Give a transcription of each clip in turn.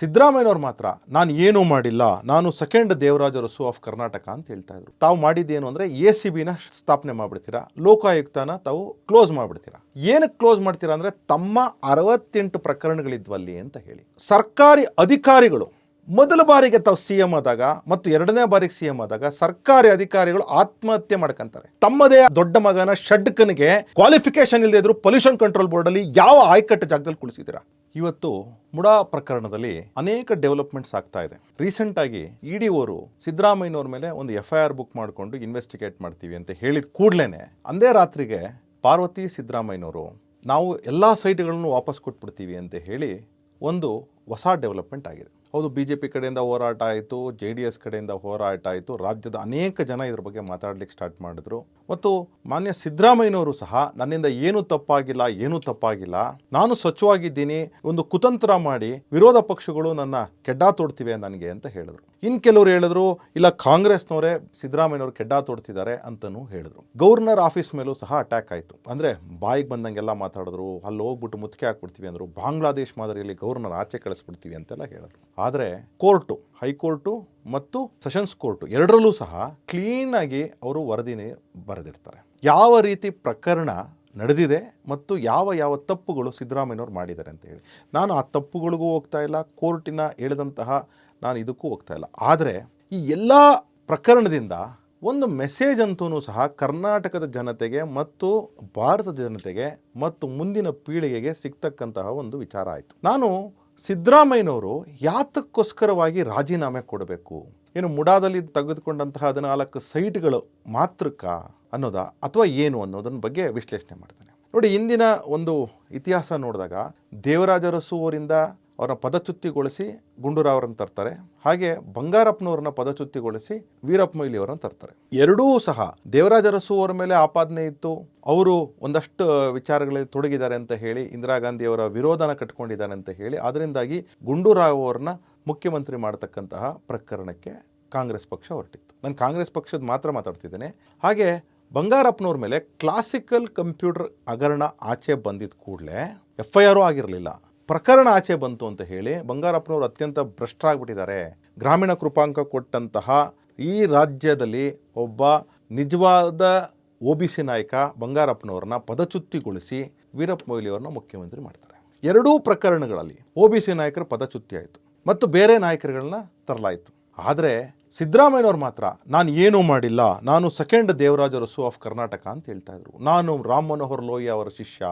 ಸಿದ್ದರಾಮಯ್ಯನವ್ರು ಮಾತ್ರ, ನಾನು ಏನೂ ಮಾಡಿಲ್ಲ, ನಾನು ಸೆಕೆಂಡ್ ದೇವರಾಜ ರಸು ಆಫ್ ಕರ್ನಾಟಕ ಅಂತ ಹೇಳ್ತಾ ಇದ್ರು. ತಾವು ಮಾಡಿದ್ದೇನು ಅಂದರೆ ಎ ಸಿ ಬಿನ ಸ್ಥಾಪನೆ ಮಾಡ್ಬಿಡ್ತೀರಾ, ಲೋಕಾಯುಕ್ತನ ತಾವು ಕ್ಲೋಸ್ ಮಾಡ್ಬಿಡ್ತೀರಾ. ಏನಕ್ಕೆ ಕ್ಲೋಸ್ ಮಾಡ್ತೀರಾ ಅಂದ್ರೆ ತಮ್ಮ ಅರವತ್ತೆಂಟು ಪ್ರಕರಣಗಳಿದ್ವಲ್ಲಿ ಅಂತ ಹೇಳಿ. ಸರ್ಕಾರಿ ಅಧಿಕಾರಿಗಳು, ಮೊದಲ ಬಾರಿಗೆ ತಾವು ಸಿ ಎಂ ಆದಾಗ ಮತ್ತು ಎರಡನೇ ಬಾರಿಗೆ ಸಿ ಎಂ ಆದಾಗ ಸರ್ಕಾರಿ ಅಧಿಕಾರಿಗಳು ಆತ್ಮಹತ್ಯೆ ಮಾಡ್ಕೊಂತಾರೆ. ತಮ್ಮದೇ ದೊಡ್ಡ ಮಗನ ಷಡ್ಕನಿಗೆ ಕ್ವಾಲಿಫಿಕೇಶನ್ ಇಲ್ಲದೆ ಇದ್ರು ಪೊಲ್ಯೂಷನ್ ಕಂಟ್ರೋಲ್ ಬೋರ್ಡಲ್ಲಿ ಯಾವ ಆಯ್ಕಟ್ಟು ಜಾಗದಲ್ಲಿ ಕುಳಿಸಿದ್ದೀರಾ? ಇವತ್ತು ಮುಡಾ ಪ್ರಕರಣದಲ್ಲಿ ಅನೇಕ ಡೆವಲಪ್ಮೆಂಟ್ಸ್ ಆಗ್ತಾ ಇದೆ. ರೀಸೆಂಟ್ ಆಗಿ ಇಡಿ ಅವರು ಸಿದ್ದರಾಮಯ್ಯನವ್ರ ಮೇಲೆ ಒಂದು ಎಫ್ ಐ ಆರ್ ಬುಕ್ ಮಾಡಿಕೊಂಡು ಇನ್ವೆಸ್ಟಿಗೇಟ್ ಮಾಡ್ತೀವಿ ಅಂತ ಹೇಳಿದ ಕೂಡಲೇ ಅಂದೇ ರಾತ್ರಿಗೆ ಪಾರ್ವತಿ ಸಿದ್ದರಾಮಯ್ಯನವರು ನಾವು ಎಲ್ಲ ಸೈಟ್ಗಳನ್ನು ವಾಪಸ್ ಕೊಟ್ಬಿಡ್ತೀವಿ ಅಂತ ಹೇಳಿ ಒಂದು ಹೊಸ ಡೆವಲಪ್ಮೆಂಟ್ ಆಗಿದೆ. ಹೌದು ಬಿ ಜೆ ಪಿ ಕಡೆಯಿಂದ ಹೋರಾಟ ಆಯಿತು, ಜೆ ಡಿ ಎಸ್ ಕಡೆಯಿಂದ ಹೋರಾಟ ಆಯಿತು, ರಾಜ್ಯದ ಅನೇಕ ಜನ ಇದ್ರ ಬಗ್ಗೆ ಮಾತಾಡ್ಲಿಕ್ಕೆ ಸ್ಟಾರ್ಟ್ ಮಾಡಿದ್ರು. ಮತ್ತು ಮಾನ್ಯ ಸಿದ್ದರಾಮಯ್ಯನವರು ಸಹ ನನ್ನಿಂದ ಏನು ತಪ್ಪಾಗಿಲ್ಲ, ಏನೂ ತಪ್ಪಾಗಿಲ್ಲ. ನಾನು ಸ್ವಚ್ಛವಾಗಿದ್ದೀನಿ, ಒಂದು ಕುತಂತ್ರ ಮಾಡಿ ವಿರೋಧ ಪಕ್ಷಗಳು ನನ್ನ ಕೆಡ್ಡಾ ತೋಡ್ತಿವೆ ನನಗೆ ಅಂತ ಹೇಳಿದ್ರು. ಇನ್ನು ಕೆಲವರು ಹೇಳಿದ್ರು, ಇಲ್ಲ ಕಾಂಗ್ರೆಸ್ನವರೇ ಸಿದ್ದರಾಮಯ್ಯನವರು ಕೆಡ್ಡಾ ತೋಡ್ತಿದ್ದಾರೆ ಅಂತಲೂ ಹೇಳಿದ್ರು. ಗವರ್ನರ್ ಆಫೀಸ್ ಮೇಲೂ ಸಹ ಅಟ್ಯಾಕ್ ಆಯಿತು. ಅಂದರೆ ಬಾಯಿಗೆ ಬಂದಂಗೆಲ್ಲ ಮಾತಾಡಿದ್ರು ಅಲ್ಲಿ ಹೋಗ್ಬಿಟ್ಟು ಮುತ್ತಿಗೆ ಹಾಕ್ಬಿಡ್ತೀವಿ ಅಂದರು, ಬಾಂಗ್ಲಾದೇಶ್ ಮಾದರಿಯಲ್ಲಿ ಗವರ್ನರ್ ಆಚೆ ಕಳಿಸ್ಬಿಡ್ತೀವಿ ಅಂತೆಲ್ಲ ಹೇಳಿದ್ರು. ಆದರೆ ಕೋರ್ಟು, ಹೈಕೋರ್ಟು ಮತ್ತು ಸೆಷನ್ಸ್ ಕೋರ್ಟು ಎರಡರಲ್ಲೂ ಸಹ ಕ್ಲೀನಾಗಿ ಅವರು ವರದಿನೇ ಬರೆದಿರ್ತಾರೆ. ಯಾವ ರೀತಿ ಪ್ರಕರಣ ನಡೆದಿದೆ ಮತ್ತು ಯಾವ ಯಾವ ತಪ್ಪುಗಳು ಸಿದ್ದರಾಮಯ್ಯನವ್ರು ಮಾಡಿದ್ದಾರೆ ಅಂತ ಹೇಳಿ. ನಾನು ಆ ತಪ್ಪುಗಳಿಗೂ ಹೋಗ್ತಾ ಇಲ್ಲ, ಕೋರ್ಟಿನ ಹೇಳಿದಂತಹ ನಾನು ಇದಕ್ಕೂ ಹೋಗ್ತಾ ಇಲ್ಲ. ಆದರೆ ಈ ಎಲ್ಲ ಪ್ರಕರಣದಿಂದ ಒಂದು ಮೆಸೇಜ್ ಅಂತೂ ಸಹ ಕರ್ನಾಟಕದ ಜನತೆಗೆ ಮತ್ತು ಭಾರತದ ಜನತೆಗೆ ಮತ್ತು ಮುಂದಿನ ಪೀಳಿಗೆಗೆ ಸಿಗ್ತಕ್ಕಂತಹ ಒಂದು ವಿಚಾರ ಆಯಿತು. ನಾನು ಸಿದ್ದರಾಮಯ್ಯನವರು ಯಾತಕ್ಕೋಸ್ಕರವಾಗಿ ರಾಜೀನಾಮೆ ಕೊಡಬೇಕು? ಏನು ಮುಡಾದಲ್ಲಿ ತೆಗೆದುಕೊಂಡಂತಹ ಹದಿನಾಲ್ಕು ಸೈಟ್ಗಳು ಮಾತ್ರಕ್ಕ ಅನ್ನೋದಾ ಅಥವಾ ಏನು ಅನ್ನೋದನ್ನ ಬಗ್ಗೆ ವಿಶ್ಲೇಷಣೆ ಮಾಡ್ತಾನೆ. ನೋಡಿ, ಇಂದಿನ ಒಂದು ಇತಿಹಾಸ ನೋಡಿದಾಗ ದೇವರಾಜ ಅರಸು ಅವರನ್ನ ಪದಚ್ಯುತಿಗೊಳಿಸಿ ಗುಂಡೂರಾವ್ರನ್ನ ತರ್ತಾರೆ. ಹಾಗೆ ಬಂಗಾರಪ್ಪನವ್ರನ್ನ ಪದಚ್ಯುತಿಗೊಳಿಸಿ ವೀರಪ್ಪ ಮೊಯ್ಲಿ ಅವರನ್ನ ತರ್ತಾರೆ. ಎರಡೂ ಸಹ ದೇವರಾಜ ಅರಸು ಅವರ ಮೇಲೆ ಆಪಾದನೆ ಇತ್ತು. ಅವರು ಒಂದಷ್ಟು ವಿಚಾರಗಳಲ್ಲಿ ತೊಡಗಿದ್ದಾರೆ ಅಂತ ಹೇಳಿ, ಇಂದಿರಾ ಗಾಂಧಿಯವರ ವಿರೋಧನ ಕಟ್ಕೊಂಡಿದ್ದಾರೆ ಅಂತ ಹೇಳಿ ಅದರಿಂದಾಗಿ ಗುಂಡೂರಾವ್ ಅವ್ರನ್ನ ಮುಖ್ಯಮಂತ್ರಿ ಮಾಡತಕ್ಕಂತಹ ಪ್ರಕರಣಕ್ಕೆ ಕಾಂಗ್ರೆಸ್ ಪಕ್ಷ ಹೊರಟಿತ್ತು. ನಾನು ಕಾಂಗ್ರೆಸ್ ಪಕ್ಷದ ಮಾತ್ರ ಮಾತಾಡ್ತಿದ್ದೇನೆ. ಹಾಗೆ ಬಂಗಾರಪ್ಪನವ್ರ ಮೇಲೆ ಕ್ಲಾಸಿಕಲ್ ಕಂಪ್ಯೂಟರ್ ಹಗರಣ ಆಚೆ ಬಂದಿದ್ದ ಕೂಡಲೇ ಎಫ್ ಐ ಆರು ಆಗಿರಲಿಲ್ಲ. ಪ್ರಕರಣ ಆಚೆ ಬಂತು ಅಂತ ಹೇಳಿ ಬಂಗಾರಪ್ಪನವರು ಅತ್ಯಂತ ಭ್ರಷ್ಟರಾಗ್ಬಿಟ್ಟಿದ್ದಾರೆ ಗ್ರಾಮೀಣ ಕೃಪಾಂಕ ಕೊಟ್ಟಂತಹ ಈ ರಾಜ್ಯದಲ್ಲಿ ಒಬ್ಬ ನಿಜವಾದ ಒ ಬಿ ಸಿ ನಾಯಕ ಬಂಗಾರಪ್ಪನವ್ರನ್ನ ಪದಚ್ಯುತಿಗೊಳಿಸಿ ವೀರಪ್ಪ ಮೊಯ್ಲಿ ಅವ್ರನ್ನ ಮುಖ್ಯಮಂತ್ರಿ ಮಾಡ್ತಾರೆ. ಎರಡೂ ಪ್ರಕರಣಗಳಲ್ಲಿ ಒ ಬಿ ಸಿ ನಾಯಕರ ಪದಚ್ಯುತಿ ಆಯಿತು ಮತ್ತು ಬೇರೆ ನಾಯಕರುಗಳನ್ನ ತರಲಾಯಿತು. ಆದರೆ ಸಿದ್ದರಾಮಯ್ಯನವ್ರು ಮಾತ್ರ, ನಾನು ಏನೂ ಮಾಡಿಲ್ಲ, ನಾನು ಸೆಕೆಂಡ್ ದೇವರಾಜ ಅರಸು ಆಫ್ ಕರ್ನಾಟಕ ಅಂತ ಹೇಳ್ತಾ ಇದ್ರು. ನಾನು ರಾಮ್ ಮನೋಹರ್ ಲೋಹಿಯಾ ಅವರ ಶಿಷ್ಯ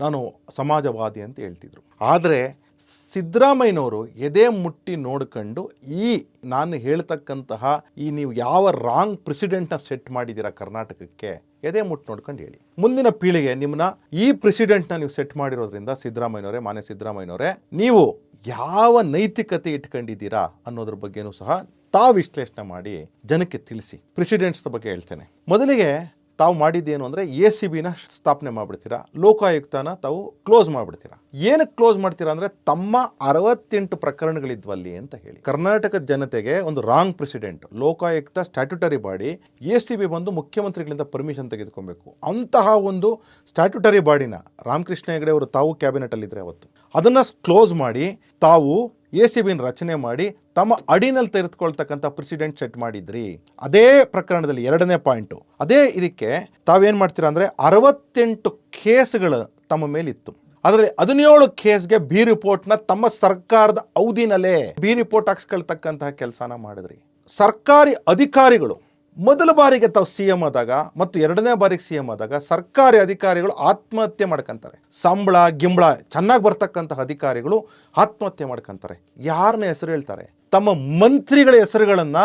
ನಾನು ಸಮಾಜವಾದಿ ಅಂತ ಹೇಳ್ತಿದ್ರು. ಆದರೆ ಸಿದ್ದರಾಮಯ್ಯನವರು ಎದೆ ಮುಟ್ಟಿ ನೋಡ್ಕೊಂಡು ಈ ನಾನು ಹೇಳ್ತಕ್ಕಂತಹ ಈ ನೀವು ಯಾವ ರಾಂಗ್ ಪ್ರೆಸಿಡೆಂಟ್ನ ಸೆಟ್ ಮಾಡಿದ್ದೀರಾ ಕರ್ನಾಟಕಕ್ಕೆ ಎದೆ ಮುಟ್ಟು ನೋಡ್ಕೊಂಡು ಹೇಳಿ. ಮುಂದಿನ ಪೀಳಿಗೆ ನಿಮ್ಮನ್ನ ಈ ಪ್ರೆಸಿಡೆಂಟ್ನ ನೀವು ಸೆಟ್ ಮಾಡಿರೋದ್ರಿಂದ ಸಿದ್ದರಾಮಯ್ಯನವರೇ, ಮಾನ್ಯ ಸಿದ್ದರಾಮಯ್ಯನವರೇ, ನೀವು ಯಾವ ನೈತಿಕತೆ ಇಟ್ಕೊಂಡಿದ್ದೀರಾ ಅನ್ನೋದ್ರ ಬಗ್ಗೆನೂ ಸಹ ತಾವು ವಿಶ್ಲೇಷಣೆ ಮಾಡಿ ಜನಕ್ಕೆ ತಿಳಿಸಿ. ಪ್ರೆಸಿಡೆಂಟ್ಸ್ ಬಗ್ಗೆ ಹೇಳ್ತೇನೆ. ಮೊದಲಿಗೆ ತಾವು ಮಾಡಿದ್ದೇನು ಅಂದರೆ ಎ ಸಿ ಬಿನ ಸ್ಥಾಪನೆ ಮಾಡಿಬಿಡ್ತೀರಾ, ಲೋಕಾಯುಕ್ತನ ತಾವು ಕ್ಲೋಸ್ ಮಾಡಿಬಿಡ್ತೀರಾ. ಏನಕ್ಕೆ ಕ್ಲೋಸ್ ಮಾಡ್ತೀರಾ ಅಂದರೆ ತಮ್ಮ ಅರವತ್ತೆಂಟು ಪ್ರಕರಣಗಳಿದ್ವಲ್ಲಿ ಅಂತ ಹೇಳಿ. ಕರ್ನಾಟಕ ಜನತೆಗೆ ಒಂದು wrong precedent, Lokayukta statutory body, A C B ಬಂದು ಮುಖ್ಯಮಂತ್ರಿಗಳಿಂದ ಪರ್ಮಿಷನ್ ತೆಗೆದುಕೊಬೇಕು. ಅಂತಹ ಒಂದು ಸ್ಟ್ಯಾಟ್ಯುಟರಿ ಬಾಡಿನ ರಾಮಕೃಷ್ಣ ಹೆಗಡೆ ಅವರು ತಾವು ಕ್ಯಾಬಿನೆಟಲ್ಲಿದ್ದರೆ ಅವತ್ತು. ಅದನ್ನು ಕ್ಲೋಸ್ ಮಾಡಿ ತಾವು ಎ ಸಿ ಬಿನ ರಚನೆ ಮಾಡಿ ತಮ್ಮ ಅಡಿನಲ್ಲಿ ತೆರೆದುಕೊಳ್ತಕ್ಕಂಥ ಪ್ರೆಸಿಡೆಂಟ್ ಸೆಟ್ ಮಾಡಿದ್ರಿ. ಅದೇ ಪ್ರಕರಣದಲ್ಲಿ ಎರಡನೇ ಪಾಯಿಂಟು. ಅದೇ ಇದಕ್ಕೆ ತಾವೇನು ಮಾಡ್ತೀರಾ ಅಂದರೆ ಅರವತ್ತೆಂಟು ಕೇಸ್ಗಳು ತಮ್ಮ ಮೇಲಿತ್ತು. ಅದರಲ್ಲಿ ಹದಿನೇಳು ಕೇಸ್ಗೆ ಬಿ ರಿಪೋರ್ಟ್ನ ತಮ್ಮ ಸರ್ಕಾರದ ಅವಧಿನಲ್ಲೇ ಬಿ ರಿಪೋರ್ಟ್ ಹಾಕ್ಸ್ಕೊಳ್ತಕ್ಕಂತಹ ಕೆಲಸನ ಮಾಡಿದ್ರಿ. ಸರ್ಕಾರಿ ಅಧಿಕಾರಿಗಳು ಮೊದಲ ಬಾರಿಗೆ ತಾವು ಸಿ ಎಂ ಆದಾಗ ಮತ್ತು ಎರಡನೇ ಬಾರಿಗೆ ಸಿ ಎಂ ಆದಾಗ ಸರ್ಕಾರಿ ಅಧಿಕಾರಿಗಳು ಆತ್ಮಹತ್ಯೆ ಮಾಡ್ಕೊಂತಾರೆ. ಸಂಬಳ, ಗಿಂಬಳ, ಚೆನ್ನಾಗಿ ಬರ್ತಕ್ಕಂತಹ ಅಧಿಕಾರಿಗಳು ಆತ್ಮಹತ್ಯೆ ಮಾಡ್ಕೊಂತಾರೆ. ಯಾರನ್ನ ಹೆಸರು ಹೇಳ್ತಾರೆ? ತಮ್ಮ ಮಂತ್ರಿಗಳ ಹೆಸರುಗಳನ್ನ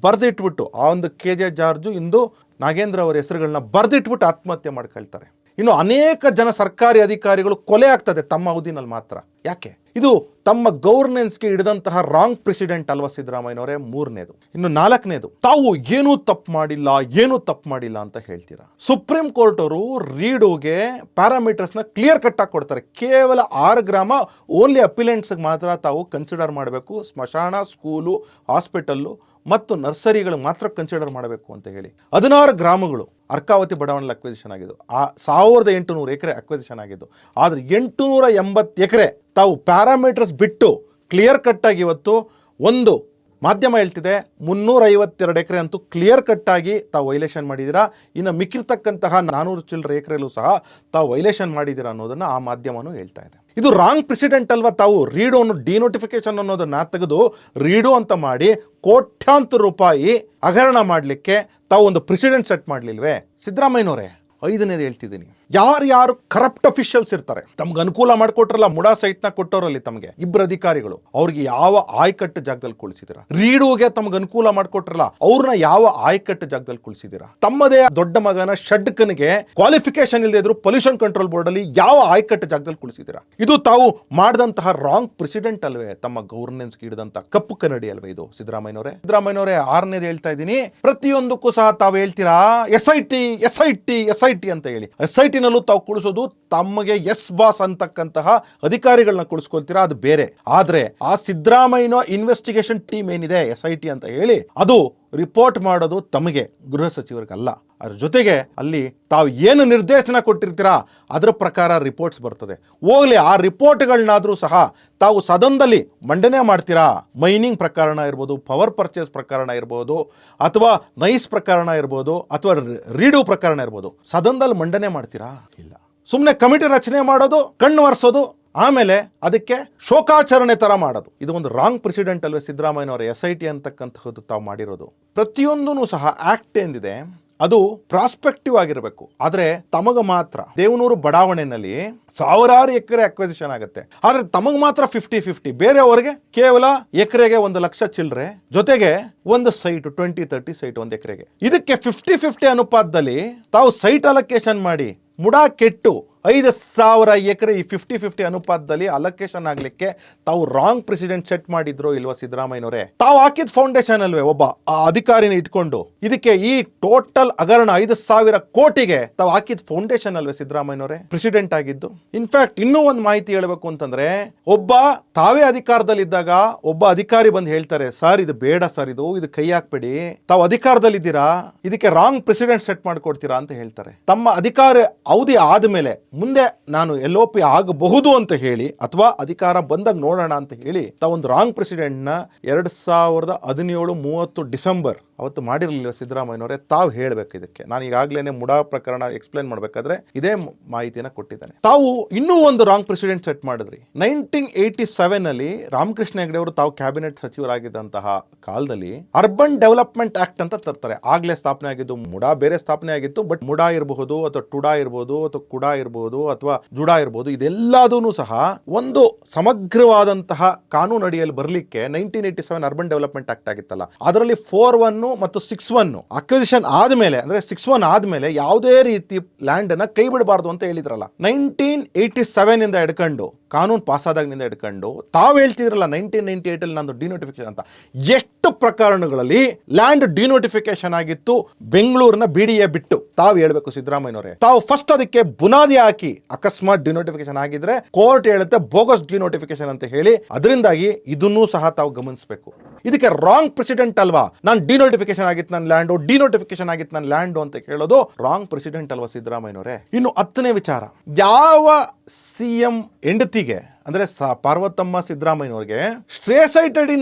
ಬರೆದಿಟ್ಬಿಟ್ಟು, ಆ ಒಂದು ಕೆ ಜೆ ಜಾರ್ಜು ಇಂದು ನಾಗೇಂದ್ರ ಅವರ ಹೆಸರುಗಳನ್ನ ಬರೆದಿಟ್ಬಿಟ್ಟು ಆತ್ಮಹತ್ಯೆ ಮಾಡ್ಕೊಳ್ತಾರೆ. ಇನ್ನು ಅನೇಕ ಜನ ಸರ್ಕಾರಿ ಅಧಿಕಾರಿಗಳು ಕೊಲೆ ಆಗ್ತದೆ ತಮ್ಮ ಅವಧಿನಲ್ಲಿ ಮಾತ್ರ. ಯಾಕೆ? ಇದು ತಮ್ಮ ಗವರ್ನೆನ್ಸ್ಗೆ ಹಿಡಿದಂತಹ ರಾಂಗ್ ಪ್ರೆಸಿಡೆಂಟ್ ಅಲ್ವಾ ಸಿದ್ದರಾಮಯ್ಯನವರೇ? ಮೂರನೇದು. ಇನ್ನು ನಾಲ್ಕನೇದು, ತಾವು ಏನೂ ತಪ್ಪು ಮಾಡಿಲ್ಲ, ಏನೂ ತಪ್ಪು ಮಾಡಿಲ್ಲ ಅಂತ ಹೇಳ್ತೀರಾ? ಸುಪ್ರೀಂ ಕೋರ್ಟ್ ಅವರು ರೀಡೋಗೆ ಪ್ಯಾರಾಮೀಟರ್ಸ್ನ ಕ್ಲಿಯರ್ ಕಟ್ ಆಗಿ ಕೊಡ್ತಾರೆ. ಕೇವಲ ಆರು ಗ್ರಾಮ ಓನ್ಲಿ ಅಪಿಲೆಂಟ್ಸ್ಗೆ ಮಾತ್ರ ತಾವು ಕನ್ಸಿಡರ್ ಮಾಡಬೇಕು. ಸ್ಮಶಾನ ಸ್ಕೂಲು ಹಾಸ್ಪಿಟಲ್ಲು ಮತ್ತು ನರ್ಸರಿಗಳು ಮಾತ್ರ ಕನ್ಸಿಡರ್ ಮಾಡಬೇಕು ಅಂತ ಹೇಳಿ. ಹದಿನಾರು ಗ್ರಾಮಗಳು ಅರ್ಕಾವತಿ ಬಡಾವಣೆಯಲ್ಲಿ ಅಕ್ವಿಸಿಷನ್ ಆಗಿದ್ದು, ಆ ಸಾವಿರದ ಎಂಟುನೂರು ಎಕರೆ ಅಕ್ವಿಸಿಷನ್ ಆಗಿದ್ದು, ಆದರೆ ಎಂಟುನೂರ ಎಂಬತ್ತು ಎಕರೆ ತಾವು ಪ್ಯಾರಾಮೀಟರ್ಸ್ ಬಿಟ್ಟು ಕ್ಲಿಯರ್ ಕಟ್ ಆಗಿ ಇವತ್ತು ಒಂದು ಮಾಧ್ಯಮ ಹೇಳ್ತಿದೆ, ಮುನ್ನೂರ ಐವತ್ತೆರಡು ಎಕರೆ ಅಂತೂ ಕ್ಲಿಯರ್ ಕಟ್ ಆಗಿ ತಾವು ವೈಲೇಷನ್ ಮಾಡಿದ್ದೀರಾ? ಇನ್ನು ಮಿಕ್ಕಿರ್ತಕ್ಕಂತಹ ನಾನೂರು ಚಿಲ್ಲರೆ ಎಕರೆಲೂ ಸಹ ತಾವು ವೈಲೇಷನ್ ಮಾಡಿದ್ದೀರಾ ಅನ್ನೋದನ್ನು ಆ ಮಾಧ್ಯಮನೂ ಹೇಳ್ತಾ ಇದೆ. ಇದು ರಾಂಗ್ ಪ್ರೆಸಿಡೆಂಟ್ ಅಲ್ವಾ ತಾವು? ರೀಡೋ ಡಿನೋಟಿಫಿಕೇಶನ್ ಅನ್ನೋದನ್ನ ತೆಗೆದು ರೀಡೋ ಅಂತ ಮಾಡಿ ಕೋಟ್ಯಾಂತರ ರೂಪಾಯಿ ಹಗರಣ ಮಾಡಲಿಕ್ಕೆ ತಾವು ಒಂದು ಪ್ರೆಸಿಡೆಂಟ್ ಸೆಟ್ ಮಾಡಲಿಲ್ವೇ? ಸಿದ್ದರಾಮಯ್ಯನವರೇ, ಐದನೇದು ಹೇಳ್ತಿದ್ದೀನಿ. ಯಾರ್ಯಾರು ಕರಪ್ಟ್ ಅಫಿಷಿಯಲ್ಸ್ ಇರ್ತಾರೆ, ತಮ್ಗೆ ಅನುಕೂಲ ಮಾಡಿಕೊಟ್ರಲ್ಲ, ಮುಡಾ ಸೈಟ್ನ ಕೊಟ್ಟವರಲ್ಲಿ ತಮಗೆ ಇಬ್ಬರು ಅಧಿಕಾರಿಗಳು, ಅವ್ರಿಗೆ ಯಾವ ಆಯ್ಕಟ್ಟು ಜಾಗದಲ್ಲಿ ಕುಳಿಸಿದ್ದೀರಾ ರೀಡುಗೆ ತಮ್ಗೆ ಅನುಕೂಲ ಮಾಡಿಕೊಟ್ರಲ್ಲ, ಅವ್ರನ್ನ ಯಾವ ಆಯ್ಕಟ್ಟು ಜಾಗದಲ್ಲಿ ಕುಳಿಸಿದ್ದೀರಾ ತಮ್ಮದೇ ದೊಡ್ಡ ಮಗನ ಷಡ್ಕನಿಗೆ ಕ್ವಾಲಿಫಿಕೇಶನ್ ಇಲ್ಲದೆ ಇದ್ರು ಪೊಲ್ಯೂಷನ್ ಕಂಟ್ರೋಲ್ ಬೋರ್ಡ್ ಅಲ್ಲಿ ಯಾವ ಆಯ್ಕಟ್ಟು ಜಾಗದಲ್ಲಿ ಕುಳಿಸಿದ್ದೀರಾ ಇದು ತಾವು ಮಾಡಿದಂತಹ ರಾಂಗ್ ಪ್ರೆಸಿಡೆಂಟ್ ಅಲ್ವೇ, ತಮ್ಮ ಗವರ್ನೆನ್ಸ್ ಹಿಡಿದಂತ ಕಪ್ಪು ಕನ್ನಡಿ ಅಲ್ವೇ ಇದು, ಸಿದ್ದರಾಮಯ್ಯನವರೇ? ಸಿದ್ದರಾಮಯ್ಯನವರೇ, ಆರನೇದು ಹೇಳ್ತಾ ಇದ್ದೀನಿ, ಪ್ರತಿಯೊಂದಕ್ಕೂ ಸಹ ತಾವು ಹೇಳ್ತೀರಾ S I T S I T S I T ಅಂತ ಹೇಳಿ. ಎಸ್ ಐ ಟಿನಲ್ಲೂ ತಾವು ಕುಳಿಸೋದು ತಮಗೆ ಎಸ್ ಬಾಸ್ ಅಂತಕ್ಕಂತಹ ಅಧಿಕಾರಿಗಳನ್ನ ಕುಳಿಸ್ಕೊಳ್ತೀರಾ? ಅದು ಬೇರೆ. ಆದ್ರೆ ಆ ಸಿದ್ದರಾಮಯ್ಯನ ಇನ್ವೆಸ್ಟಿಗೇಷನ್ ಟೀಮ್ ಏನಿದೆ ಎಸ್ ಐ ಟಿ ಅಂತ ಹೇಳಿ, ಅದು ರಿಪೋರ್ಟ್ ಮಾಡೋದು ತಮಗೆ, ಗೃಹ ಸಚಿವರಿಗಲ್ಲ. ಅದ್ರ ಜೊತೆಗೆ ಅಲ್ಲಿ ತಾವು ಏನು ನಿರ್ದೇಶನ ಕೊಟ್ಟಿರ್ತೀರಾ, ಅದರ ಪ್ರಕಾರ ರಿಪೋರ್ಟ್ಸ್ ಬರ್ತದೆ. ಹೋಗಲಿ, ಆ ರಿಪೋರ್ಟ್ಗಳನ್ನಾದರೂ ಸಹ ತಾವು ಸದನದಲ್ಲಿ ಮಂಡನೆ ಮಾಡ್ತೀರಾ? ಮೈನಿಂಗ್ ಪ್ರಕರಣ ಇರ್ಬೋದು ಪವರ್ ಪರ್ಚೇಸ್ ಪ್ರಕರಣ ಇರ್ಬೋದು, ಅಥವಾ ನೈಸ್ ಪ್ರಕರಣ ಇರ್ಬೋದು, ಅಥವಾ ರೀಡು ಪ್ರಕರಣ ಇರ್ಬೋದು. ಸದನದಲ್ಲಿ ಮಂಡನೆ ಮಾಡ್ತೀರಾ? ಇಲ್ಲ. ಸುಮ್ಮನೆ ಕಮಿಟಿ ರಚನೆ ಮಾಡೋದು, ಕಣ್ಣು ಒರೆಸೋದು ಆಮೇಲೆ ಅದಕ್ಕೆ ಶೋಕಾಚರಣೆ ತರ ಮಾಡೋದು. ಇದು ಒಂದು ರಾಂಗ್ ಪ್ರೆಸಿಡೆಂಟ್ ಅಲ್ವೇ ಸಿದ್ದರಾಮಯ್ಯನವರ ಎಸ್ ಐ ಟಿ ಅಂತಕ್ಕಂಥದ್ದು ತಾವು ಮಾಡಿರೋದು. ಪ್ರತಿಯೊಂದೂ ಸಹ ಆಕ್ಟ್ ಏನಿದೆ ಅದು ಪ್ರಾಸ್ಪೆಕ್ಟಿವ್ ಆಗಿರಬೇಕು. ಆದರೆ ತಮಗ ಮಾತ್ರ, ದೇವನೂರು ಬಡಾವಣೆಯಲ್ಲಿ ಸಾವಿರಾರು ಎಕರೆ ಅಕ್ವಿಸಿಷನ್ ಆಗುತ್ತೆ. ಆದರೆ ತಮಗೆ ಮಾತ್ರ ಫಿಫ್ಟಿ ಫಿಫ್ಟಿ ಬೇರೆಯವರಿಗೆ ಕೇವಲ ಎಕರೆಗೆ ಒಂದು ಲಕ್ಷ ಚಿಲ್ಲರೆ ಜೊತೆಗೆ ಒಂದು ಸೈಟ್ ಟ್ವೆಂಟಿ ತರ್ಟಿ ಸೈಟ್ ಒಂದು ಎಕರೆಗೆ. ಇದಕ್ಕೆ ಫಿಫ್ಟಿ ಫಿಫ್ಟಿ ಅನುಪಾತದಲ್ಲಿ ತಾವು ಸೈಟ್ ಅಲೋಕೇಶನ್ ಮಾಡಿ ಮುಡಾ ಕೆಟ್ಟು ಐದು ಸಾವಿರ ಎಕರೆ ಈ ಫಿಫ್ಟಿ ಫಿಫ್ಟಿ ಅನುಪಾತದಲ್ಲಿ ಅಲೋಕೇಶನ್ ಆಗಲಿಕ್ಕೆ ತಾವು ರಾಂಗ್ ಪ್ರೆಸಿಡೆಂಟ್ ಸೆಟ್ ಮಾಡಿದ್ರು ಇಲ್ವಾ ಸಿದ್ದರಾಮಯ್ಯನವರೇ? ತಾವು ಹಾಕಿದ ಫೌಂಡೇಶನ್ ಅಲ್ವೇ ಒಬ್ಬ ಆ ಅಧಿಕಾರಿನ ಇಟ್ಕೊಂಡು. ಇದಕ್ಕೆ ಈ ಟೋಟಲ್ ಹಗರಣ ಐದು ಸಾವಿರ ಕೋಟಿಗೆ ತಾವು ಹಾಕಿದ ಫೌಂಡೇಶನ್ ಅಲ್ವೇ ಸಿದ್ದರಾಮಯ್ಯನವರೇ? ಪ್ರೆಸಿಡೆಂಟ್ ಆಗಿದ್ದು. ಇನ್ಫ್ಯಾಕ್ಟ್ ಇನ್ನೂ ಒಂದು ಮಾಹಿತಿ ಹೇಳಬೇಕು ಅಂತಂದ್ರೆ, ಒಬ್ಬ ತಾವೇ ಅಧಿಕಾರದಲ್ಲಿದ್ದಾಗ ಒಬ್ಬ ಅಧಿಕಾರಿ ಬಂದು ಹೇಳ್ತಾರೆ, ಸರ್, ಇದು ಬೇಡ ಸರ್, ಇದು ಇದು ಕೈ ಹಾಕ್ಬೇಡಿ. ತಾವು ಅಧಿಕಾರದಲ್ಲಿದ್ದೀರಾ, ಇದಕ್ಕೆ ರಾಂಗ್ ಪ್ರೆಸಿಡೆಂಟ್ ಸೆಟ್ ಮಾಡ್ಕೊಡ್ತೀರಾ ಅಂತ ಹೇಳ್ತಾರೆ. ತಮ್ಮ ಅಧಿಕಾರ ಅವಧಿ ಆದ್ಮೇಲೆ ಮುಂದೆ ನಾನು ಎಲ್ ಒ ಪಿ ಆಗಬಹುದು ಅಂತ ಹೇಳಿ ಅಥವಾ ಅಧಿಕಾರ ಬಂದಾಗ ನೋಡೋಣ ಅಂತ ಹೇಳಿ ತಾವೊಂದು ರಾಂಗ್ ಪ್ರೆಸಿಡೆಂಟ್ನ ಎರಡ್ ಸಾವಿರದ ಹದಿನೇಳು ಮೂವತ್ತು ಡಿಸೆಂಬರ್ ಅವತ್ತು ಮಾಡಿರಲಿಲ್ಲ ಸಿದ್ದರಾಮಯ್ಯನವರೇ? ತಾವು ಹೇಳಬೇಕು ಇದಕ್ಕೆ. ನಾನು ಈಗಾಗಲೇ ಮುಡಾ ಪ್ರಕರಣ ಎಕ್ಸ್ಪ್ಲೈನ್ ಮಾಡಬೇಕಾದ್ರೆ ಇದೇ ಮಾಹಿತಿನ ಕೊಟ್ಟಿದ್ದಾನೆ. ತಾವು ಇನ್ನೂ ಒಂದು ರಾಂಗ್ ಪ್ರೆಸಿಡೆಂಟ್ ಸೆಟ್ ಮಾಡಿದ್ರಿ. ನೈನ್ಟೀನ್ ಏಯ್ಟಿ ಸೆವೆನ್ ಅಲ್ಲಿ ರಾಮಕೃಷ್ಣ ಹೆಗಡೆ ಅವರು ತಾವು ಕ್ಯಾಬಿನೆಟ್ ಸಚಿವರಾಗಿದ್ದಂತಹ ಕಾಲದಲ್ಲಿ ಅರ್ಬನ್ ಡೆವಲಪ್ಮೆಂಟ್ ಆಕ್ಟ್ ಅಂತ ತರ್ತಾರೆ. ಆಗ್ಲೇ ಸ್ಥಾಪನೆ ಆಗಿದ್ದು ಮುಡಾ ಬೇರೆ ಸ್ಥಾಪನೆ ಆಗಿತ್ತು ಬಟ್ ಮುಡಾ ಇರಬಹುದು ಅಥವಾ ಟುಡಾ ಇರಬಹುದು ಅಥವಾ ಕುಡಾ ಇರಬಹುದು ಅಥವಾ ಜುಡಾ ಇರಬಹುದು ಇದೆಲ್ಲದೂ ಸಹ ಒಂದು ಸಮಗ್ರವಾದಂತಹ ಕಾನೂನು ಅಡಿಯಲ್ಲಿ ಬರಲಿಕ್ಕೆ nineteen eighty seven urban development act ಆಗಿತ್ತಲ್ಲ. ಅದರಲ್ಲಿ ಫೋರ್ ಒನ್ ಮತ್ತು ಸಿಕ್ಸ್ ಒನ್ನು ಅಕ್ವಿಸಿಷನ್ ಆದಮೇಲೆ, ಅಂದ್ರೆ ಸಿಕ್ಸ್ ಒನ್ ಆದಮೇಲೆ ಯಾವುದೇ ರೀತಿ ಲ್ಯಾಂಡ್ ಅನ್ನ ಕೈ ಬಿಡಬಾರ್ದು ಅಂತ ಹೇಳಿದ್ರಲ್ಲ. ನೈನ್ಟೀನ್ ಏಯ್ಟಿ ಇಂದ ಹಿಡ್ಕೊಂಡು ಕಾನೂನು ಪಾಸ್ ಆದಾಗಿನಿಂದ ಹಿಡ್ಕೊಂಡು ತಾವು ಹೇಳ್ತಿದ್ರಲ್ಲ ನೈನ್ಟೀನ್ ನೈನ್ಟಿ ಏಟ್ ಅಲ್ಲಿ ನಂದು ಡಿನೋಟಿಫಿಕೇಶನ್ ಅಂತ. ಎಷ್ಟು ಪ್ರಕರಣಗಳಲ್ಲಿ ಲ್ಯಾಂಡ್ ಡಿನೋಟಿಫಿಕೇಶನ್ ಆಗಿತ್ತು ಬೆಂಗಳೂರಿನ ಬಿಡಿಎ ಬಿಟ್ಟು. ತಾವು ಹೇಳಬೇಕು ಸಿದ್ದರಾಮಯ್ಯನವರೇ. ತಾವು ಫಸ್ಟ್ ಅದಕ್ಕೆ ಬುನಾದಿ ಹಾಕಿ ಅಕಸ್ಮಾತ್ ಡಿನೋಟಿಫಿಕೇಶನ್ ಆಗಿದ್ರೆ ಕೋರ್ಟ್ ಹೇಳುತ್ತೆ ಬೋಗಸ್ ಡಿನೋಟಿಫಿಕೇಶನ್ ಅಂತ ಹೇಳಿ. ಅದರಿಂದಾಗಿ ಇದನ್ನೂ ಸಹ ತಾವು ಗಮನಿಸಬೇಕು. ಇದಕ್ಕೆ ರಾಂಗ್ ಪ್ರೆಸಿಡೆಂಟ್ ಅಲ್ವಾ? ನಾನು ಡಿನೋಟಿಫಿಕೇಶನ್ ಆಗಿತ್ತು ನನ್ನ ಲ್ಯಾಂಡು ಡಿನೋಟಿಫಿಕೇಶನ್ ಆಗಿತ್ತು ನನ್ನ ಲ್ಯಾಂಡು ಅಂತ ಕೇಳೋದು ರಾಂಗ್ ಪ್ರೆಸಿಡೆಂಟ್ ಅಲ್ವಾ ಸಿದ್ದರಾಮಯ್ಯನವರೇ? ಇನ್ನು ಹತ್ತನೇ ವಿಚಾರ. ಯಾವ ಸಿ ಎಂ ಹೆಂಡತಿಗೆ ಅಂದ್ರೆ ಪಾರ್ವತಮ್ಮ ಸಿದ್ದರಾಮಯ್ಯನವ್ರಿಗೆ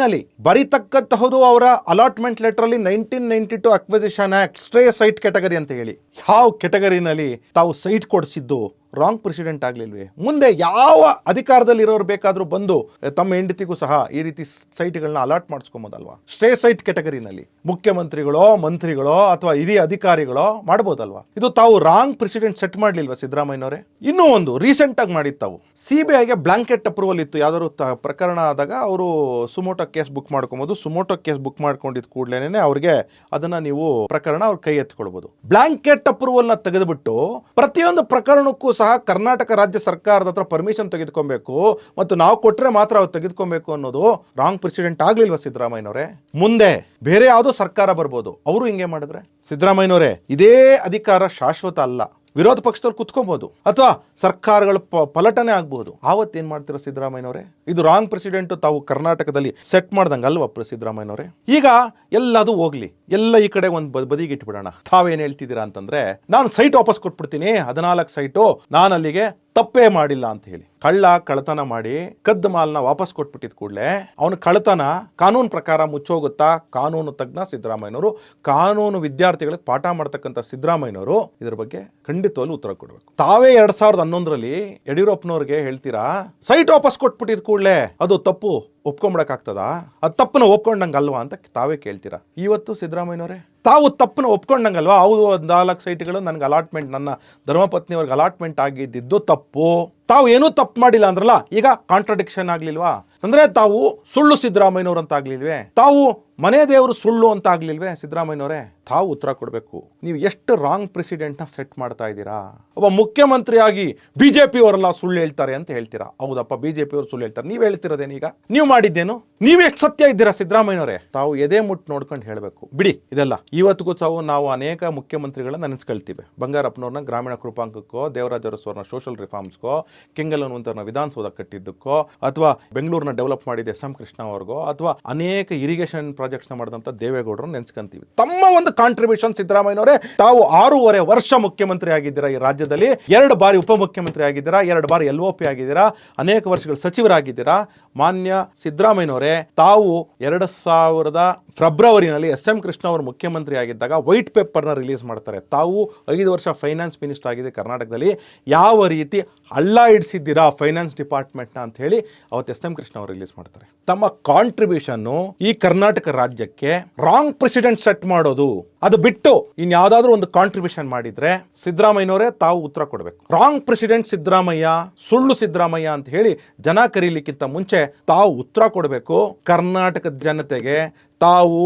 ಅಲ್ಲಿ ಬರೀತಕ್ಕಂತಹದು ಅವರ ಅಲಾಟ್ಮೆಂಟ್ ಲೆಟರ್ ಅಲ್ಲಿ nineteen ninety two acquisition act stray site category ಅಂತ ಹೇಳಿ. ಯಾವ ಕ್ಯಾಟಗರಿನಲ್ಲಿ ತಾವು ಸೈಟ್ ಕೊಡಿಸಿದ್ದು? ರಾಂಗ್ ಪ್ರೆಸಿಡೆಂಟ್ ಆಗಲಿಲ್ವೇ? ಮುಂದೆ ಯಾವ ಅಧಿಕಾರದಲ್ಲಿ ಇರೋರು ಬೇಕಾದ್ರೂ ಬಂದು ತಮ್ಮ ಹೆಂಡತಿಗೂ ಸಹ ಈ ರೀತಿ ಸೈಟ್ಗಳನ್ನ ಅಲಾಟ್ ಮಾಡಿಸ್ಕೊಬೋದಲ್ವಾ? ಸ್ಟೇ ಸೈಟ್ ಕೆಟಗರಿನಲ್ಲಿ ಮುಖ್ಯಮಂತ್ರಿಗಳೋ, ಮಂತ್ರಿಗಳೋ, ಅಥವಾ ಹಿರಿಯ ಅಧಿಕಾರಿಗಳೋ ಮಾಡ್ಬೋದಲ್ವಾ? ಇದು ತಾವು ರಾಂಗ್ ಪ್ರೆಸಿಡೆಂಟ್ ಸೆಟ್ ಮಾಡ್ಲಿಲ್ವಾ ಸಿದ್ದರಾಮಯ್ಯನವರೇ? ಇನ್ನೂ ಒಂದು ರೀಸೆಂಟ್ ಆಗಿ ಮಾಡಿದ್ದು ತಾವು. ಸಿ ಬ್ಲಾಂಕೆಟ್ ಅಪ್ರೂವಲ್ ಇತ್ತು. ಯಾವ್ದಾದ್ರು ಪ್ರಕರಣ ಆದಾಗ ಅವರು ಸುಮೋಟೋ ಕೇಸ್ ಬುಕ್ ಮಾಡ್ಕೊಬೋದು. ಸುಮೋಟೋ ಕೇಸ್ ಬುಕ್ ಮಾಡ್ಕೊಂಡಿದ್ ಕೂಡಲೇನೆ ಅವ್ರಿಗೆ ಅದನ್ನ ನೀವು ಪ್ರಕರಣ ಅವ್ರ ಕೈ ಎತ್ಕೊಳ್ಬೋದು. ಬ್ಲಾಂಕೆಟ್ ಅಪ್ರೂವಲ್ನ ತೆಗೆದುಬಿಟ್ಟು ಪ್ರತಿಯೊಂದು ಪ್ರಕರಣಕ್ಕೂ ಸಹ ಕರ್ನಾಟಕ ರಾಜ್ಯ ಸರ್ಕಾರದ ಹತ್ರ ಪರ್ಮಿಷನ್ ತೆಗೆದುಕೊಬೇಕು ಮತ್ತು ನಾವು ಕೊಟ್ಟರೆ ಮಾತ್ರ ಅವ್ರು ತೆಗೆದುಕೊಬೇಕು ಅನ್ನೋದು ರಾಂಗ್ ಪ್ರೆಸಿಡೆಂಟ್ ಆಗ್ಲಿಲ್ವಾ ಸಿದ್ದರಾಮಯ್ಯನವರೇ? ಮುಂದೆ ಬೇರೆ ಯಾವುದೋ ಸರ್ಕಾರ ಬರ್ಬೋದು. ಅವರು ಹಿಂಗೆ ಮಾಡಿದ್ರೆ? ಸಿದ್ದರಾಮಯ್ಯನವರೇ, ಇದೇ ಅಧಿಕಾರ ಶಾಶ್ವತ ಅಲ್ಲ. ವಿರೋಧ ಪಕ್ಷದಲ್ಲಿ ಕುತ್ಕೋಬಹುದು ಅಥವಾ ಸರ್ಕಾರಗಳ ಪಲಟನೆ ಆಗ್ಬಹುದು ಆವತ್ತೇನ್ ಮಾಡ್ತಿರೋ ಸಿದ್ದರಾಮಯ್ಯನವರೇ? ಇದು ರಾಂಗ್ ಪ್ರೆಸಿಡೆಂಟ್ ತಾವು ಕರ್ನಾಟಕದಲ್ಲಿ ಸೆಟ್ ಮಾಡ್ದಂಗೆ ಅಲ್ವಾ ಸಿದ್ದರಾಮಯ್ಯನವರೇ? ಈಗ ಎಲ್ಲದು ಹೋಗ್ಲಿ. ಎಲ್ಲ ಈ ಕಡೆ ಒಂದು ಬದಿಗೆ ಇಟ್ಬಿಡೋಣ. ತಾವೇನ್ ಹೇಳ್ತಿದ್ದೀರಾ ಅಂತಂದ್ರೆ, ನಾನು ಸೈಟ್ ವಾಪಸ್ ಕೊಟ್ಬಿಡ್ತೀನಿ. ಹದಿನಾಲ್ಕು ಸೈಟು ನಾನು ಅಲ್ಲಿಗೆ ತಪ್ಪೇ ಮಾಡಿಲ್ಲ ಅಂತ ಹೇಳಿ. ಕಳ್ಳ, ಕಳ್ಳತನ ಮಾಡಿ ಕದ್ದ ಮಾಲ್ನ ವಾಪಸ್ ಕೊಟ್ಬಿಟ್ಟಿದ ಕೂಡಲೇ ಅವನ ಕಳ್ಳತನ ಕಾನೂನು ಪ್ರಕಾರ ಮುಚ್ಚೋಗುತ್ತಾ? ಕಾನೂನು ತಜ್ಞ ಸಿದ್ದರಾಮಯ್ಯನವರು, ಕಾನೂನು ವಿದ್ಯಾರ್ಥಿಗಳಿಗೆ ಪಾಠ ಮಾಡ್ತಕ್ಕಂಥ ಸಿದ್ದರಾಮಯ್ಯನವರು ಇದರ ಬಗ್ಗೆ ಖಂಡಿತವಾಗಿ ಉತ್ತರ ಕೊಡಬೇಕು. ತಾವೇ ಎರಡ್ ಸಾವಿರದ ಹನ್ನೊಂದರಲ್ಲಿ ಯಡಿಯೂರಪ್ಪನವ್ರಿಗೆ ಹೇಳ್ತೀರಾ? ಸೈಟ್ ವಾಪಸ್ ಕೊಟ್ಬಿಟ್ಟಿದ ಕೂಡಲೇ ಅದು ತಪ್ಪು. ಒಪ್ಕೊಂಬಿಡಕ್ಕಾಗ್ತದಾ? ಅದು ತಪ್ಪನ್ನ ಒಪ್ಕೊಂಡಂಗಲ್ವಾ ಅಂತ ತಾವೇ ಕೇಳ್ತೀರಾ? ಇವತ್ತು ಸಿದ್ದರಾಮಯ್ಯನವರೇ, ತಾವು ತಪ್ಪನ್ನ ಒಪ್ಕೊಂಡಂಗಲ್ವಾ? ಹೌದು, ಒಂದು ನಾಲ್ಕು ಸೈಟ್ಗಳು ನನಗೆ ಅಲಾಟ್ಮೆಂಟ್, ನನ್ನ ಧರ್ಮಪತ್ನಿಯವ್ರಿಗೆ ಅಲಾಟ್ಮೆಂಟ್ ಆಗಿದ್ದಿದ್ದು ತಪ್ಪು. ತಾವು ಏನೂ ತಪ್ಪು ಮಾಡಿಲ್ಲ ಅಂದ್ರಲ್ಲ, ಈಗ ಕಾಂಟ್ರಡಿಕ್ಷನ್ ಆಗ್ಲಿಲ್ವಾ? ಅಂದ್ರೆ ತಾವು ಸುಳ್ಳು ಸಿದ್ದರಾಮಯ್ಯನವ್ರು ಅಂತ ಆಗ್ಲಿಲ್ವೇ ತಾವು ಮನೆ ದೇವರು ಸುಳ್ಳು ಅಂತ ಆಗ್ಲಿಲ್ವೇ ಸಿದ್ದರಾಮಯ್ಯನವರೇ? ತಾವು ಉತ್ತರ ಕೊಡಬೇಕು. ನೀವು ಎಷ್ಟು ರಾಂಗ್ ಪ್ರೆಸಿಡೆಂಟ್ನ ಸೆಟ್ ಮಾಡ್ತಾ ಇದ್ದೀರಾ? ಒಬ್ಬ ಮುಖ್ಯಮಂತ್ರಿಯಾಗಿ ಬಿ ಜೆ ಪಿಯವರೆಲ್ಲ ಸುಳ್ಳು ಹೇಳ್ತಾರೆ ಅಂತ ಹೇಳ್ತೀರಾ? ಹೌದಪ್ಪ ಬಿ ಜೆ ಅವರು ಸುಳ್ಳು ಹೇಳ್ತಾರೆ. ನೀವು ಹೇಳ್ತಿರೋದೇನೀಗ ನೀವು ಮಾಡಿದ್ದೇನು? ನೀವು ಎಷ್ಟು ಸತ್ಯ ಇದ್ದೀರಾ ಸಿದ್ದರಾಮಯ್ಯವರೇ ತಾವು ಎದೆ ಮುಟ್ಟು ನೋಡ್ಕೊಂಡು ಹೇಳಬೇಕು. ಬಿಡಿ, ಇದೆಲ್ಲ. ಇವತ್ತಿಗೂ ತಾವು ನಾವು ಅನೇಕ ಮುಖ್ಯಮಂತ್ರಿಗಳನ್ನ ನೆನೆಸ್ಕೊಳ್ತೀವಿ. ಬಂಗಾರಪ್ಪನವ್ರನ್ನ ಗ್ರಾಮೀಣ ಕೃಪಾಂಕಕ್ಕೋ ದೇವರಾಜ ಅರಸು ಸೋಷಲ್ ರಿಫಾರ್ಮ್ಸ್ಗೋ ಕೆಂಗಲ್ ಅನ್ನುವಂಥವ್ರನ್ನ ವಿಧಾನಸೌಧ ಕಟ್ಟಿದ್ದಕ್ಕೋ, ಅಥವಾ ಬೆಂಗಳೂರನ್ನ ಡೆವಲಪ್ ಮಾಡಿದ ಎಸ್ ಎಂ ಕೃಷ್ಣ ಅವ್ರಿಗೋ, ಅಥವಾ ಅನೇಕ ಇರಿಗೇಷನ್ ಪ್ರಾಜೆಕ್ಟ್ಸ್ನ ಮಾಡಿದಂಥ ದೇವೇಗೌಡರನ್ನ ನೆನೆಸ್ಕೊಂತೀವಿ. ತಮ್ಮ ಒಂದು ಕಾಂಟ್ರಿಬ್ಯೂಷನ್ ಸಿದ್ದರಾಮಯ್ಯನವರೇ, ತಾವು ಆರೂವರೆ ವರ್ಷ ಮುಖ್ಯಮಂತ್ರಿ ಆಗಿದ್ದೀರಾ ಈ ರಾಜ್ಯದಲ್ಲಿ? ಎರಡು ಬಾರಿ ಉಪಮುಖ್ಯಮಂತ್ರಿ ಆಗಿದ್ದೀರಾ? ಎರಡು ಬಾರಿ ಎಲ್ ಒ ಪಿ ಆಗಿದ್ದೀರಾ? ಅನೇಕ ವರ್ಷಗಳು ಸಚಿವರಾಗಿದ್ದೀರಾ? ಮಾನ್ಯ ಸಿದ್ದರಾಮಯ್ಯನವರೇ, ತಾವು ಎರಡು ಸಾವಿರದ ಫೆಬ್ರವರಿನಲ್ಲಿ ಎಸ್ ಎಂ ಕೃಷ್ಣ ಅವರು ಮುಖ್ಯಮಂತ್ರಿ ಆಗಿದ್ದಾಗ ವೈಟ್ ಪೇಪರ್ನ ರಿಲೀಸ್ ಮಾಡ್ತಾರೆ. ತಾವು ಐದು ವರ್ಷ ಫೈನಾನ್ಸ್ ಮಿನಿಸ್ಟರ್ ಆಗಿದೆ ಕರ್ನಾಟಕದಲ್ಲಿ. ಯಾವ ರೀತಿ ಹಳ್ಳ ಇಡಿಸಿದ್ದೀರಾ ಫೈನಾನ್ಸ್ ಡಿಪಾರ್ಟ್ಮೆಂಟ್ನ ಅಂತ ಹೇಳಿ ಅವತ್ತು ಎಸ್ ಎಂ ಕೃಷ್ಣ ಅವರು ರಿಲೀಸ್ ಮಾಡ್ತಾರೆ. ತಮ್ಮ ಕಾಂಟ್ರಿಬ್ಯೂಷನ್ನು ಈ ಕರ್ನಾಟಕ ರಾಜ್ಯಕ್ಕೆ ರಾಂಗ್ ಪ್ರೆಸಿಡೆಂಟ್ ಸೆಟ್ ಮಾಡೋದು. ಅದು ಬಿಟ್ಟು ಇನ್ಯಾವುದಾದ್ರೂ ಒಂದು ಕಾಂಟ್ರಿಬ್ಯೂಷನ್ ಮಾಡಿದ್ರೆ ಸಿದ್ದರಾಮಯ್ಯನವರೇ ತಾವು ಉತ್ತರ ಕೊಡಬೇಕು. ರಾಂಗ್ ಪ್ರೆಸಿಡೆಂಟ್ ಸಿದ್ದರಾಮಯ್ಯ, ಸುಳ್ಳು ಸಿದ್ದರಾಮಯ್ಯ ಅಂತ ಹೇಳಿ ಜನ ಕರೀಲಿಕ್ಕಿಂತ ಮುಂಚೆ ತಾವು ಉತ್ತರ ಕೊಡಬೇಕು. ಕರ್ನಾಟಕದ ಜನತೆಗೆ ತಾವು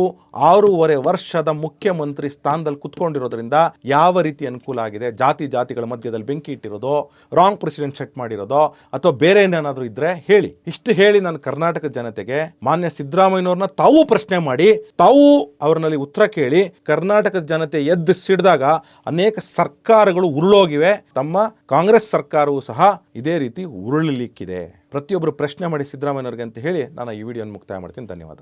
ಆರೂವರೆ ವರ್ಷದ ಮುಖ್ಯಮಂತ್ರಿ ಸ್ಥಾನದಲ್ಲಿ ಕುತ್ಕೊಂಡಿರೋದ್ರಿಂದ ಯಾವ ರೀತಿ ಅನುಕೂಲ ಆಗಿದೆ, ಜಾತಿ ಜಾತಿಗಳ ಮಧ್ಯದಲ್ಲಿ ಬೆಂಕಿ ಇಟ್ಟಿರೋದು ರಾಂಗ್ ಪ್ರೆಸಿಡೆಂಟ್ ಸೆಟ್ ಮಾಡಿರೋದೋ, ಅಥವಾ ಬೇರೆ ಏನೇನಾದರೂ ಇದ್ರೆ ಹೇಳಿ. ಇಷ್ಟು ಹೇಳಿ ನಾನು ಕರ್ನಾಟಕ ಜನತೆಗೆ ಮಾನ್ಯ ಸಿದ್ದರಾಮಯ್ಯನವ್ರನ್ನ ತಾವು ಪ್ರಶ್ನೆ ಮಾಡಿ, ತಾವು ಅವ್ರನಲ್ಲಿ ಉತ್ತರ ಕೇಳಿ ಕರ್ನಾಟಕದ ಜನತೆ ಎದ್ದು ಸಿಡಿದಾಗ ಅನೇಕ ಸರ್ಕಾರಗಳು ಉರುಳೋಗಿವೆ. ತಮ್ಮ ಕಾಂಗ್ರೆಸ್ ಸರ್ಕಾರವೂ ಸಹ ಇದೇ ರೀತಿ ಉರುಳಲಿಕ್ಕಿದೆ. ಪ್ರತಿಯೊಬ್ಬರು ಪ್ರಶ್ನೆ ಮಾಡಿ ಸಿದ್ದರಾಮಯ್ಯವ್ರಿಗೆ ಅಂತ ಹೇಳಿ ನಾನು ಈ ವಿಡಿಯೋನ ಮುಕ್ತಾಯ ಮಾಡ್ತೀನಿ. ಧನ್ಯವಾದ.